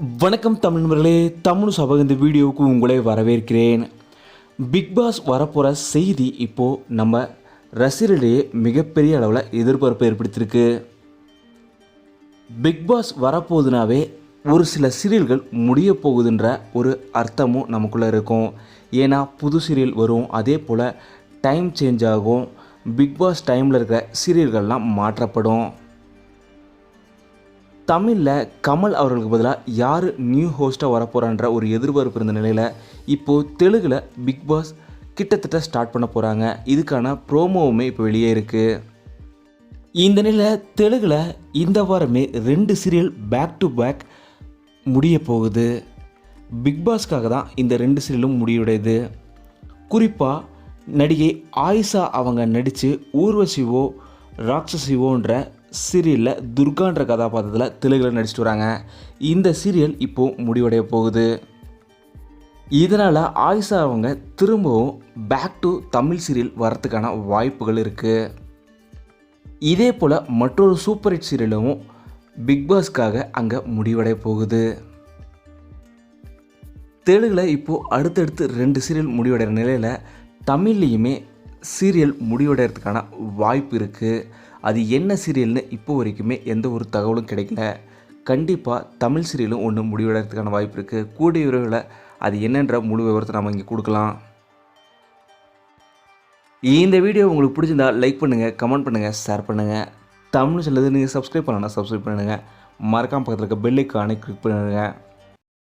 வணக்கம் தமிழ் நண்பர்களே தமிழ் சபக இந்த வீடியோவுக்கு உங்களை வரவேற்கிறேன். பிக் பாஸ் வரப்போகிற செய்தி இப்போது நம்ம ரசிகர்களிடையே மிகப்பெரிய அளவில் எதிர்பார்ப்பு ஏற்படுத்தியிருக்கு. பிக் பாஸ் வரப்போகுதுனாவே ஒரு சில சீரியல்கள் முடிய போகுதுன்ற ஒரு அர்த்தமும் நமக்குள்ளே இருக்கும். ஏன்னா புது சீரியல் வரும் அதே போல் டைம் சேஞ்ச் ஆகும். பிக் பாஸ் டைமில் இருக்கிற சீரியல்கள்லாம் மாற்றப்படும். தமிழில் கமல் அவர்களுக்கு பதிலாக யார் நியூ ஹோஸ்ட்டாக வரப்போகிறான்ற ஒரு எதிர்பார்ப்பு இருந்த நிலையில் இப்போது தெலுங்கில் பிக் பாஸ் கிட்டத்தட்ட ஸ்டார்ட் பண்ண போகிறாங்க இதுக்கான ப்ரோமோவுமே இப்போ வெளியே இருக்குது இந்த நிலையில் தெலுங்கில் இந்த வாரமே ரெண்டு சீரியல் பேக் டு பேக் முடிய போகுது. பிக் பாஸ்க்காக தான் இந்த ரெண்டு சீரியலும் முடிவுடையது. குறிப்பாக நடிகை ஆயிஷா அவங்க நடித்து ஊர்வசிவோ ராட்சசிவோன்ற சீரியலில் துர்கான்ற கதாபாத்திரத்தில் தெலுங்கில் நடிச்சிட்டு வராங்க. இந்த சீரியல் இப்போது முடிவடைய போகுது. இதனால் ஆயிஷா அவங்க திரும்பவும் பேக் டு தமிழ் சீரியல் வரத்துக்கான வாய்ப்புகள் இருக்குது இதே போல் மற்றொரு சூப்பர் ஹிட் சீரியலும் பிக் பாஸ்க்காக அங்கே முடிவடைய போகுது. தெலுங்கில் இப்போது அடுத்தடுத்து ரெண்டு சீரியல் முடிவடைகிற நிலையில் தமிழ்லேயுமே சீரியல் முடிவடைகிறதுக்கான வாய்ப்பு இருக்குது அது என்ன சீரியல்னு இப்போ வரைக்குமே எந்த ஒரு தகவலும் கிடைக்கல. கண்டிப்பாக தமிழ் சீரியலும் ஒன்று முடிவடைகிறதுக்கான வாய்ப்பு இருக்குது கூடிய விரைவில் அது என்னன்ற முழு விவரத்தை நம்ம இங்கே கொடுக்கலாம். இந்த வீடியோ உங்களுக்கு பிடிச்சிருந்தா லைக் பண்ணுங்கள் கமெண்ட் பண்ணுங்கள் ஷேர் பண்ணுங்கள் தமிழ் சொல்லுது நீங்கள் சப்ஸ்கிரைப் பண்ணலாம் சப்ஸ்கிரைப் பண்ணுங்கள் மறக்காம பக்கத்தில் இருக்க பெல் ஐக்கானை கிளிக் பண்ணுங்கள்